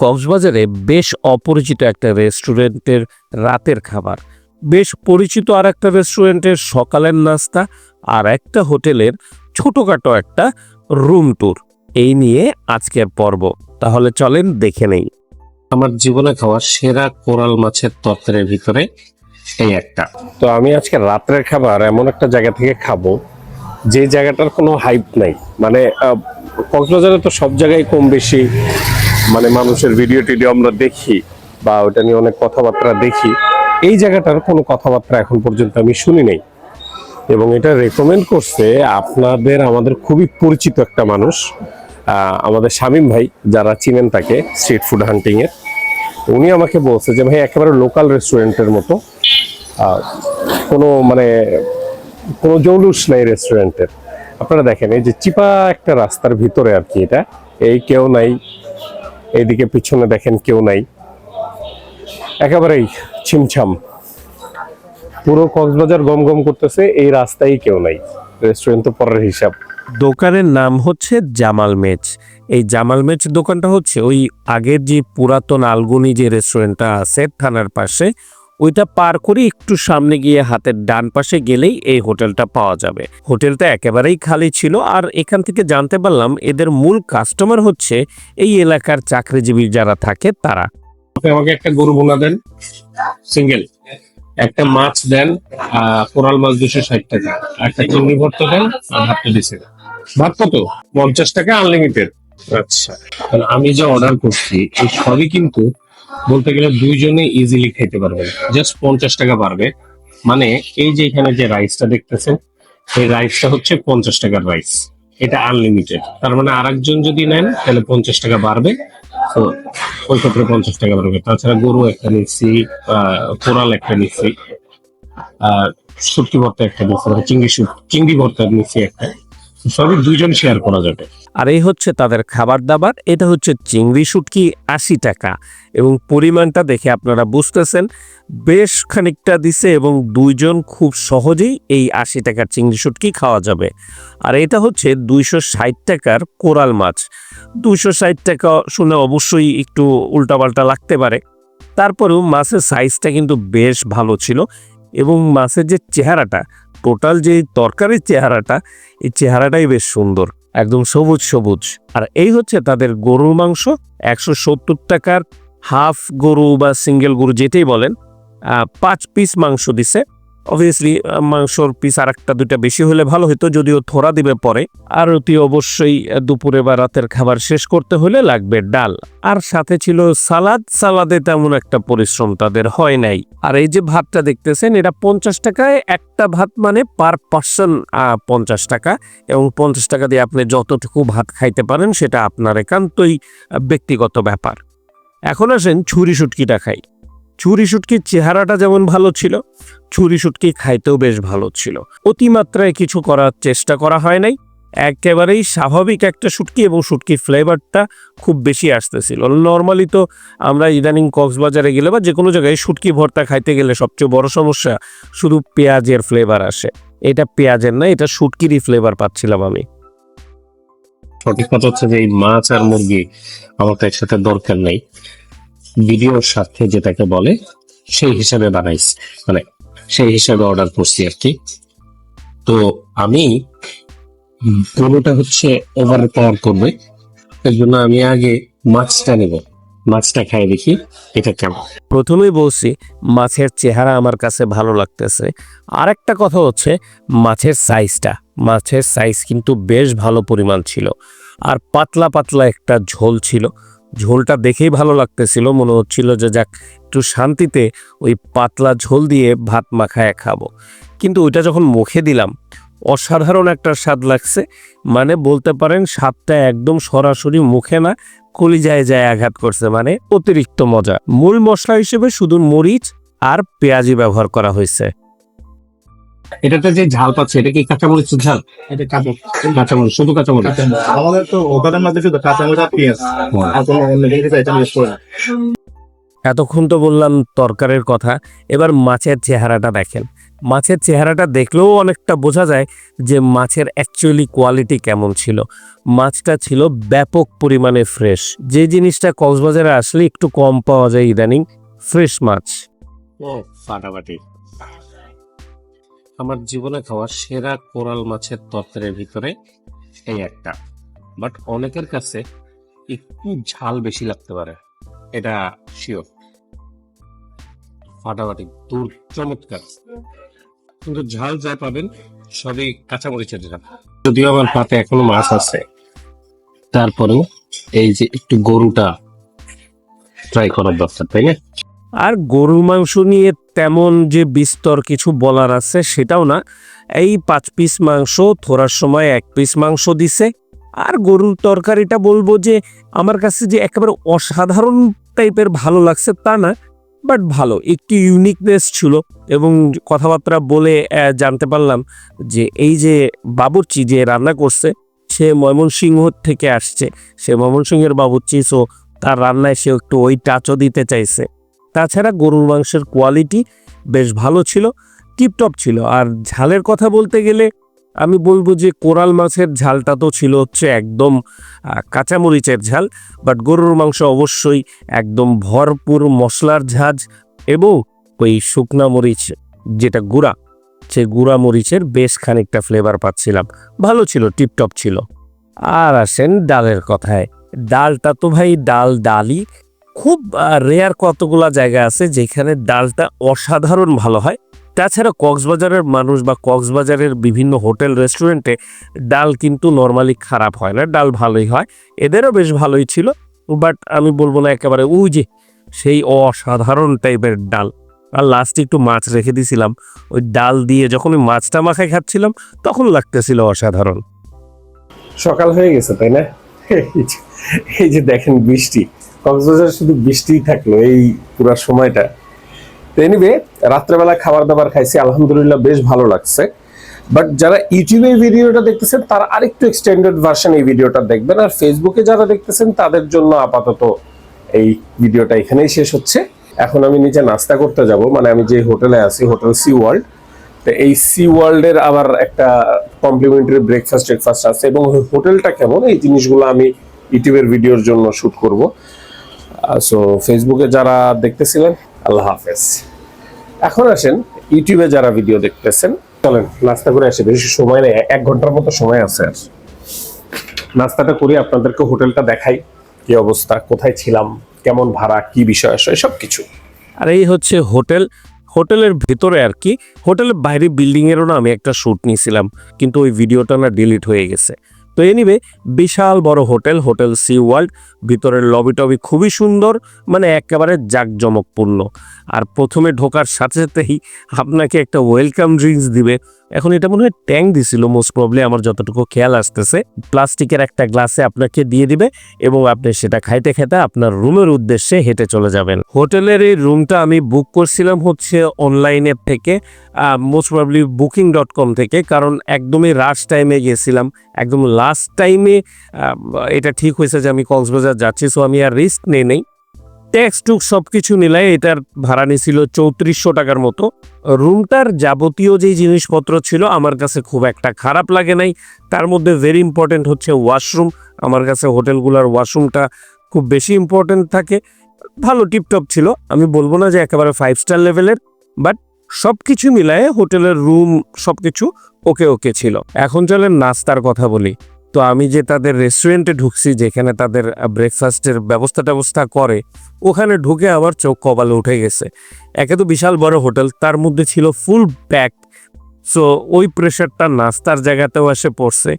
কক্সবাজারে বেশ অপরিচিত একটা রেস্টুরেন্টের রাতের খাবার। বেশ পরিচিত আর একটা রেস্টুরেন্টের সকালের নাস্তা আর একটা হোটেলের ছোটখাটো একটা রুম ট্যুর। এই নিয়ে আজকের পর্ব। তাহলে চলেন দেখে নেই। আমার জীবনে খাওয়া সেরা কোরাল মাছের তরকারির ভিতরে এই একটা। তো আমি আজকে রাত্রের খাবার এমন একটা জায়গা থেকে খাব যে জায়গাটার কোনো হাইপ নাই। মানে কক্সবাজারে তো সব জায়গায় কম বেশি মানে মানুষের ভিডিও টিডিও আমরা দেখি বা ওটা নিয়ে অনেক কথাবার্তা দেখি। এই জায়গাটার কোনো কথাবার্তা এখন পর্যন্ত আমি শুনি নাই। এবং এটা রেকমেন্ড করছে আপনাদের, আমাদের খুবই পরিচিত একটা মানুষ আমাদের শামীম ভাই, যারা চিনেন তাকে স্ট্রিট ফুড হান্টিং এর। উনি আমাকে বলছে যে, ভাই, একেবারে লোকাল রেস্টুরেন্টের মতো। কোনো মানে কোনো জৌলুস নাই রেস্টুরেন্টের আপনারা দেখেন, এই যে চিপা একটা রাস্তার ভিতরে আর কি এটা, এই কেউ নাই। এইদিকে পিছনে দেখেন কেউ নাই। একেবারেই ছিমছাম। পুরো কক্সবাজার গম গম করতেছে, এই রাস্তায় কেউ নাই। রেস্টুরেন্ট তো পরের হিসাব। দোকানের নাম হচ্ছে জামাল মেচ এই জামাল মেচ দোকানটা হচ্ছে ওই আগের যে পুরাতন আলগুনি যে রেস্টুরেন্টটা আছে থানার পাশে ওইটা পার করে একটু সামনে গিয়ে হাতের ডান পাশে গেলেই এই হোটেলটা পাওয়া যাবে। হোটেলটা একেবারেই খালি ছিল আর এখান থেকে জানতে পারলাম এদের মূল কাস্টমার হচ্ছে এই এলাকার চাকরিজীবী যারা থাকে তারা। আমাকে একটা গরু বোনা দেন সিঙ্গেল একটা মাছ দেন কোরাল মাছ দুশো ষাট টাকা। একটা চিংড়ি ভর্তা দেন, আর ভাতটা দিছে ভাত কত? পঞ্চাশ টাকা আনলিমিটেড। আচ্ছা আমি যে অর্ডার করছি, এই সবই কিন্তু বলতে গেলে দুইজনে ইজিলি খেতে পারবেন। জাস্ট পঞ্চাশ টাকা পারবে মানে এই যে এখানে যে রাইসটা দেখতেছেন, এই রাইসটা হচ্ছে পঞ্চাশ টাকার রাইস এটা আনলিমিটেড তার মানে আরেকজন যদি নেন, তাহলে পঞ্চাশ টাকা বাড়বে। তো ওই ক্ষেত্রে পঞ্চাশ টাকা বাড়বে। তাছাড়া গরু একটা নিচ্ছি কোরাল একটা নিচ্ছি, আর শুটকি ভর্তা একটা নিচ্ছি মানে চিংড়ি চিংড়ি ভর্তা নিচ্ছি একটা। সবই দুইজন শেয়ার করা যাবে। আর এই হচ্ছে তাদের খাবার দাবার এটা হচ্ছে চিংড়ি শুটকি আশি টাকা। এবং পরিমাণটা দেখে আপনারা বুঝতেছেন, বেশ খানিকটা দিছে এবং দুইজন খুব সহজেই এই আশি টাকার চিংড়ি শুটকি খাওয়া যাবে। আর এটা হচ্ছে দুইশো ষাট টাকার কোরাল মাছ। দুইশো ষাট টাকা শুনে অবশ্যই একটু উল্টাপাল্টা লাগতে পারে। তারপরেও মাছের সাইজটা কিন্তু বেশ ভালো ছিল এবং মাছের যে চেহারাটা টোটাল যে তরকারির চেহারাটা, এই চেহারাটাই বেশ সুন্দর। একদম সবুজ সবুজ। আর এই হচ্ছে তাদের গরুর মাংস, একশো সত্তর টাকার হাফ গরু বা সিঙ্গেল গরু যেটাই বলেন পাঁচ পিস মাংস দিছে। অবভিয়াসলি মাংসর পিস আর একটা দুইটা বেশি হলে ভালো হতো যদিও থোড়া দিবে পরে। আর অতি অবশ্যই দুপুরে বা রাতের খাবার শেষ করতে হলে লাগবে ডাল। আর সাথে ছিল সালাদ। সালাদে তেমন একটা পরিশ্রম তাদের হয় নাই। আর এই যে ভাতটা দেখতেছেন, এটা পঞ্চাশ টাকায় একটা ভাত মানে পার পার্সন পঞ্চাশ টাকা। এবং পঞ্চাশ টাকা দিয়ে আপনি যতটুকু ভাত খাইতে পারেন, সেটা আপনার একান্তই ব্যক্তিগত ব্যাপার। এখন আসেন ছুরি শুটকিটা খাই। ছুরি শুটকির চেহারাটা যেমন ভালো ছিল ছুরি শুটকি খাইতেও বেশ ভালো ছিল। অতিমাত্রায় কিছু করার চেষ্টা করা হয় নাই। একেবারেই স্বাভাবিক একটা শুটকি এবং শুটকির ফ্লেভারটা খুব বেশি আসতেছিল। নর্মালি তো আমরা ইদানিং কক্সবাজারে গেলে বা যে কোনো জায়গায় শুটকি ভর্তা খাইতে গেলে সবচেয়ে বড় সমস্যা শুধু পেঁয়াজের ফ্লেভার আসে। এটা পেঁয়াজের না, এটা শুটকিরই ফ্লেভার পাচ্ছিলাম আমি। সঠিক কথা হচ্ছে যে এই মাছ আর মুরগি আমার তো একসাথে দরকার নেই। ভিডিওর সাথে যেটাকে বলে, সেই হিসাবে বানাইছি মানে সেই হিসাবে অর্ডার করছি আর কি। তো আমি গরুটা হচ্ছে ওভার পাওয়ার করবে। এর জন্য আমি আগে মাছটা নেব। মাছটা খাই দেখি এটা কেমন। প্রথমেই বলছি, মাছের চেহারা আমার কাছে ভালো লাগতেছে। আর একটা কথা হচ্ছে, মাছের সাইজটা মাছের সাইজ কিন্তু বেশ ভালো পরিমাণ ছিল। আর পাতলা পাতলা একটা ঝোল ছিল। ঝোলটা দেখেই ভালো লাগতেছিল। মনে হচ্ছিল যে যাক, একটু শান্তিতে ওই পাতলা ঝোল দিয়ে ভাত মাখায় খাব। কিন্তু ওইটা যখন মুখে দিলাম, অসাধারণ একটা স্বাদ লাগছে। মানে বলতে পারেন, স্বাদটা একদম সরাসরি মুখে না, কলিজায় যায় আঘাত করছে। মানে অতিরিক্ত মজা। মূল মশলা হিসেবে শুধু মরিচ আর পেঁয়াজি ব্যবহার করা হয়েছে। এটাতে যে ঝাল পাচ্ছে এটা কি কাঁচামরিচ ঝাল? এটা কাঁচা কাঁচামরিচ শুধু কাঁচামরিচ। আমাদের তো ওখানের মধ্যে শুধু কাঁচামরিচ আর পেঁয়াজ। আর কোনো অন্য কিছু আইটেম ইউজ করে এতক্ষণ তো বললাম তরকারের কথা এবার মাছের চেহারাটা দেখেন। মাছের চেহারাটা দেখলেও অনেকটা বোঝা যায় যে মাছের অ্যাকচুয়ালি কোয়ালিটি কেমন ছিল। মাছটা ছিল ব্যাপক পরিমাণে ফ্রেশ যে জিনিসটা কক্সবাজারে আসলে একটু কম পাওয়া যায় ইদানিং ফ্রেশ মাছ। ও ফাটাফাটি। আমার জীবনে খাওয়া সেরা কোরাল মাছের তরকারির ভিতরে এই একটা। বাট অনেকের কাছে একটু ঝাল বেশি লাগতে পারে। এটা শিওর ফাটাফাটি, দূর, চমৎকার। কিন্তু ঝাল যা পাবেন, সবই কাঁচামরিচের ঝাল। যদিও আমার পাতে এখনও মাছ আছে। তারপরেও এই যে একটু গরুটা ট্রাই করার দরকার, তাই না? আর গরুর মাংস নিয়ে তেমন যে বিস্তর কিছু বলার আছে সেটাও না। এই পাঁচ পিস মাংস থোড়ার সময় এক পিস মাংস দিছে। আর গরুর তরকারিটা বলব যে, আমার কাছে যে একেবারে অসাধারণ টাইপের ভালো লাগছে তা না, বাট ভালো, একটু ইউনিকনেস ছিল এবং কথাবার্তা বলে জানতে পারলাম যে এই যে বাবুর্চি যে রান্না করছে, সে ময়মনসিংহ থেকে আসছে। সে ময়মনসিংহের বাবুর্চি সো তার রান্নায় সে একটু ওই টাচও দিতে চাইছে। তাছাড়া গরুর মাংসের কোয়ালিটি বেশ ভালো ছিল টিপটপ ছিল। আর ঝালের কথা বলতে গেলে আমি বলব যে কোরাল মাছের ঝালটা তো ছিল হচ্ছে একদম কাঁচামরিচের ঝাল বাট গরুর মাংস অবশ্যই একদম ভরপুর মশলার ঝাঁজ এবং ওই শুকনা মরিচ যেটা গুঁড়া সে গুঁড়া মরিচের বেশ খানিকটা ফ্লেভার পাচ্ছিলাম। ভালো ছিল টিপটপ ছিল। আর আসেন ডালের কথায়। ডালটা তো ভাই, ডাল, ডালই খুব রেয়ার কতগুলা জায়গা আছে যেখানে ডালটা অসাধারণ ভালো হয়। তাছাড়া কক্সবাজারের মানুষ বা কক্সবাজারের বিভিন্ন হোটেল, রেস্টুরেন্টে ডাল কিন্তু নর্মালি খারাপ হয় না, ডাল ভালোই হয়। এদেরও বেশ ভালোই ছিল বাট আমি বলব না একেবারে ওই যে, সেই অসাধারণ টাইপের ডাল। আর লাস্টে একটু মাছ রেখে দিয়েছিলাম ওই ডাল দিয়ে যখন ওই মাছটা মাখায় খাচ্ছিলাম, তখন লাগতেছিল অসাধারণ। সকাল হয়ে গেছে, তাই না? এই যে- এই যে দেখেন বৃষ্টি। কক্সবাজার শুধু বৃষ্টি থাকল এই পুরো সময়টা। এনিবে রাত্রেবেলা খাবার দাবার খাইছি, আলহামদুলিল্লাহ বেশ ভালো লাগছে। বাট যারা ইউটিউবে ভিডিওটা দেখতেছেন, তারা আরেকটু এক্সটেন্ডেড ভার্সন এই ভিডিওটা দেখবেন। আর ফেসবুকে যারা দেখতেছেন, তাদের জন্য আপাতত এই ভিডিওটা এখানেই শেষ হচ্ছে। এখন আমি নিচে নাস্তা করতে যাব মানে আমি যে হোটেলে আছি, হোটেল সি ওয়ার্ল্ড তো এই সি ওয়ার্ল্ডের আবার একটা কমপ্লিমেন্টারি ব্রেকফাস্ট ব্রেকফাস্ট আছে এবং হোটেলটা কেমন, এই জিনিসগুলো আমি ইউটিউবের ভিডিওর জন্য শুট করব। সো ফেসবুকে যারা দেখতেছিলেন, আল্লাহ হাফেজ। এখন আসেন ইউটিউবে যারা ভিডিও দেখতেছেন, চলেন, নাস্তা করে আসি, বেশি সময় নেই, এক ঘণ্টার মতো সময় আছে আর। নাস্তাটা করি, আপনাদেরকে হোটেলটা দেখাই, কি অবস্থা, কোথায় ছিলাম, কেমন ভাড়া, কি বিষয় আসে সব কিছু আর এই হচ্ছে হোটেল, হোটেলের ভেতরে আর কি, হোটেলের বাইরে বিল্ডিংয়েরও না আমি একটা শ্যুট নিয়েছিলাম, কিন্তু ওই ভিডিওটা না ডিলিট হয়ে গেছে। তো এনিবে বিশাল বড় হোটেল হোটেল সি ওয়ার্ল্ড। ভিতরের লবি টবি খুবই সুন্দর মানে একেবারে জাঁকজমকপূর্ণ। আর প্রথমে ঢোকার সাথে সাথেই আপনাকে একটা ওয়েলকাম ড্রিঙ্কস দিবে। এখন এটা মনে হয় ট্যাঙ্ক দিছিল মোস্ট প্রবলি আমার যতটুকু খেয়াল আসতেছে। প্লাস্টিকের একটা গ্লাসে আপনাকে দিয়ে দিবে এবং আপনি সেটা খাইতে খেতে আপনার রুমের উদ্দেশ্যে হেঁটে চলে যাবেন। হোটেলের এই রুমটা আমি বুক করছিলাম হচ্ছে অনলাইনের থেকে most probably booking dot com থেকে, কারণ একদমই রাশ টাইমে গিয়েছিলাম একদম লাস্ট টাইমে এটা ঠিক হয়েছে যে আমি কক্সবাজার যাচ্ছি সো আমি আর রিস্ক নেই নেই। ট্যাক্স টুক সব কিছু মিলায় এটার ভাড়া নিয়েছিল চৌত্রিশশো টাকার মতো। রুমটার যাবতীয় যেই জিনিসপত্র ছিল আমার কাছে খুব একটা খারাপ লাগে নাই। তার মধ্যে ভেরি ইম্পর্টেন্ট হচ্ছে ওয়াশরুম আমার কাছে হোটেলগুলোর ওয়াশরুমটা খুব বেশি ইম্পর্টেন্ট থাকে। ভালো টিপটপ ছিল। আমি বলব না যে একেবারে ফাইভ স্টার লেভেলের বাট সব কিছু মিলায়ে হোটেলের রুম সব কিছু ওকে ওকে ছিল। এখন চলেন নাস্তার কথা বলি। তো আমি যে তাদের রেস্টুরেন্টে ঢুকছি, যেখানে তাদের ব্রেকফাস্টের ব্যবস্থা ট্যাবস্থা করে, ওখানে ঢুকে আবার চোখ কপালে উঠে গেছে। একে তো বিশাল বড় হোটেল, তার মধ্যে ছিল ফুল প্যাক সো ওই প্রেশারটা নাস্তার জায়গাতেও এসে পড়ছে।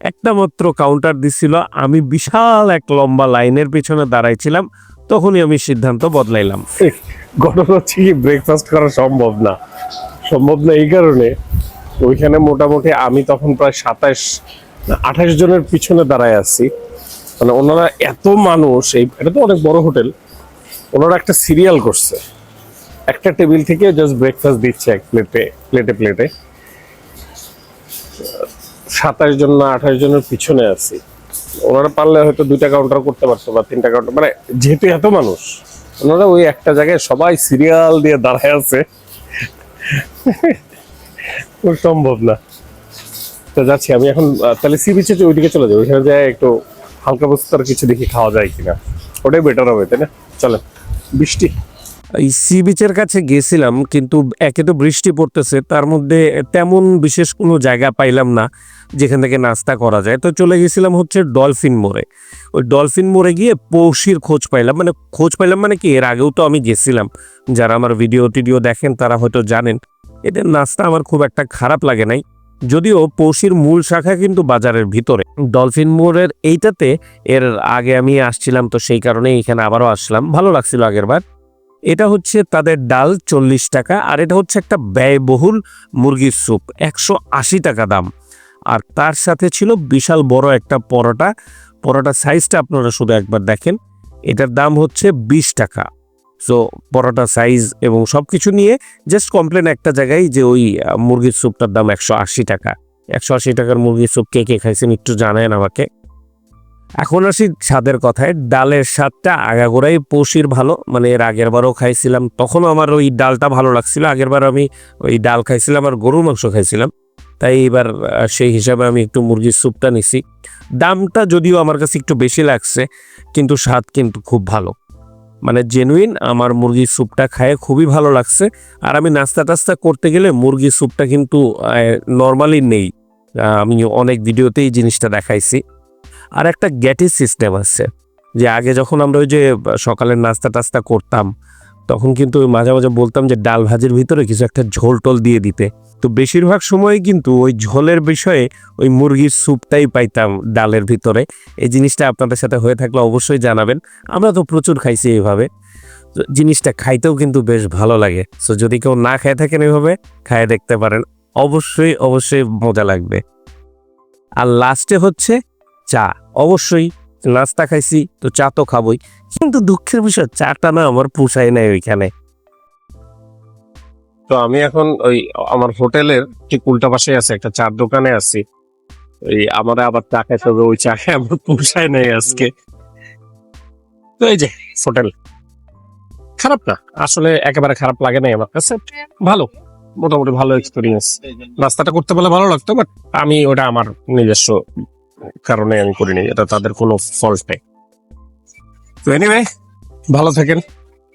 একটা মাত্র কাউন্টার দিছিল, আমি বিশাল এক লম্বা লাইনের পিছনে দাঁড়াইছিলাম, তখনই আমি সিদ্ধান্ত বদলাইলাম। ঘটনা হচ্ছে কি ব্রেকফাস্ট করা সম্ভব না। সম্ভব না এই কারণে, ওইখানে মোটামুটি আমি তখন প্রায় সাতাশ আঠাশ জনের পিছনে দাঁড়ায় আছি। মানে ওনারা এত মানুষ, এই এটা তো অনেক বড় হোটেল, ওনারা একটা সিরিয়াল করছে। একটা টেবিল থেকে জাস্ট ব্রেকফাস্ট দিচ্ছে এক প্লেটে প্লেটে প্লেটে। সাতাশ জন না আঠাশ জনের পিছনে আছি। ওনারা পারলে হয়তো দুইটা কাউন্টার করতে পারতো বা তিনটা কাউন্টার মানে যেহেতু এত মানুষ, ওনারা ওই একটা জায়গায় সবাই সিরিয়াল দিয়ে দাঁড়ায় আছে। সম্ভব না। তো যাচ্ছি, আমি এখন তাহলে সি বিচে ওইদিকে চলে যাব ওইখানে যায় একটু হালকা বস্তার কিছু দেখি খাওয়া যায় কিনা। ওটাই বেটার হবে, তাই না? চলেন বৃষ্টি। এই সি বিচের কাছে গেছিলাম, কিন্তু একে তো বৃষ্টি পড়তেছে, তার মধ্যে তেমন বিশেষ কোনো জায়গা পাইলাম না, যেখান থেকে নাস্তা করা যায়। তো চলে গেছিলাম হচ্ছে ডলফিন মোড়ে। ওই ডলফিন মোড়ে গিয়ে পৌষির খোঁজ পাইলাম মানে খোঁজ পাইলাম মানে কি, এর আগেও তো আমি গেছিলাম। যারা আমার ভিডিও টিডিও দেখেন, তারা হয়তো জানেন, এদের নাস্তা আমার খুব একটা খারাপ লাগে নাই। যদিও পৌষির মূল শাখা কিন্তু বাজারের ভিতরে। ডলফিন মোড়ের এইটাতে এর আগে আমি আসছিলাম, তো সেই কারণে এখানে আবারও আসলাম। ভালো লাগছিল আগের বার। এটা হচ্ছে তাদের ডাল চল্লিশ টাকা, আর এটা হচ্ছে একটা ব্যয়বহুল মুরগির স্যুপ, একশো আশি টাকা দাম। আর তার সাথে ছিল বিশাল বড় একটা পরোটা। পরোটা সাইজটা আপনারা শুধু একবার দেখেন। এটার দাম হচ্ছে বিশ টাকা। সো পরোটা সাইজ এবং সব কিছু নিয়ে জাস্ট কমপ্লেন একটা জায়গায় যে ওই মুরগির স্যুপটার দাম একশো আশি টাকা। একশো আশি টাকার মুরগির স্যুপ কে কে খাইছেন একটু জানায়েন আমাকে। এখন আসি স্বাদের কথায়। ডালের স্বাদটা আগাগোড়াই পৌষির ভালো মানে এর আগের বারও খাইছিলাম, তখনও আমার ওই ডালটা ভালো লাগছিল। আগের বার আমি ওই ডাল খাইছিলাম আর গরুর মাংস খাইছিলাম। তাই এবার সেই হিসাবে আমি একটু মুরগির স্যুপটা নিছি। দামটা যদিও আমার কাছে একটু বেশি লাগছে, কিন্তু স্বাদ কিন্তু খুব ভালো। মানে জেনুইন আমার মুরগির স্যুপটা খায় খুবই ভালো লাগছে। আর আমি নাস্তা টাস্তা করতে গেলে মুরগির স্যুপটা কিন্তু নর্মালি নেই। আমি অনেক ভিডিওতেই জিনিসটা দেখাইছি। আর একটা গ্যাটিস সিস্টেম আছে, যে আগে যখন আমরা ওই যে সকালের নাস্তা টাস্তা করতাম, তখন কিন্তু মাঝে মাঝে বলতাম যে ডাল ভাজির ভিতরে কিছু একটা ঝোল টোল দিয়ে দিতে। তো বেশিরভাগ সময় কিন্তু ওই ঝোলের বিষয়ে ওই মুরগির স্যুপটাই পাইতাম ডালের ভিতরে। এই জিনিসটা আপনাদের সাথে হয়ে থাকলে অবশ্যই জানাবেন। আমরা তো প্রচুর খাইছি এইভাবে। জিনিসটা খাইতেও কিন্তু বেশ ভালো লাগে। সো যদি কেউ না খেয়ে থাকেন এইভাবে, খায় দেখতে পারেন। অবশ্যই অবশ্যই মজা লাগবে। আর লাস্টে হচ্ছে চা। অবশ্যই নাস্তা খাইছি, তো চা তো খাবই। কিন্তু দুঃখের বিষয়, চাটা না আমার পোষায় নাই ওইখানে। তো আমি এখন ওই আমার হোটেলের ঠিক উল্টা পাশে আছে, একটা চার দোকানে আছি। ওই আমার আবার চা খাইতে ওই চা আমার পোষায় নাই আজকে। তো এই যে, হোটেল। খারাপ না, আসলে একেবারে খারাপ লাগে নাই আমার কাছে। ভালো, মোটামুটি ভালো এক্সপিরিয়েন্স নাস্তাটা করতে পারলে ভালো লাগতো বাট আমি ওটা আমার নিজস্ব কারণে আমি করিনি, এটা তাদের কোনো ফল্ট নেই। তো এনিওয়ে ভালো থাকেন,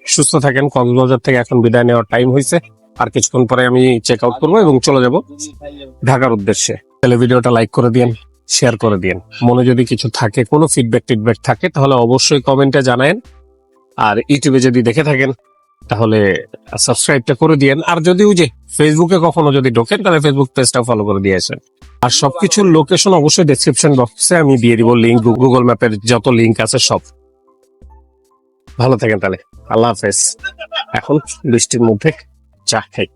সুস্থ থাকেন, কক্সবাজার থেকে এখন বিদায় নেওয়ার টাইম হয়েছে আর কিছুক্ষণ পরে আমি চেক আউট করব এবং চলে যাব ঢাকার উদ্দেশ্যে। তাহলে ভিডিওটা লাইক করে দিন শেয়ার করে দিন মনে যদি কিছু থাকে, কোনো ফিডব্যাক টিডব্যাক থাকে, তাহলে অবশ্যই কমেন্টে জানায়েন। আর ইউটিউবে যদি দেখে থাকেন, তাহলে সাবস্ক্রাইবটা করে দিয়েন। আর যদি ওই যে ফেসবুকে কখনো যদি ঢোকেন, তাহলে ফেসবুক পেজটা ফলো করে দিয়ে আসেন। আর সবকিছুর লোকেশন অবশ্যই ডেসক্রিপশন বক্সে আমি দিয়ে দিব লিঙ্ক গুগল ম্যাপের যত লিঙ্ক আছে সব। ভালো থাকেন তাহলে। আল্লাহ হাফেজ। এখন বৃষ্টির মধ্যে চা খাই।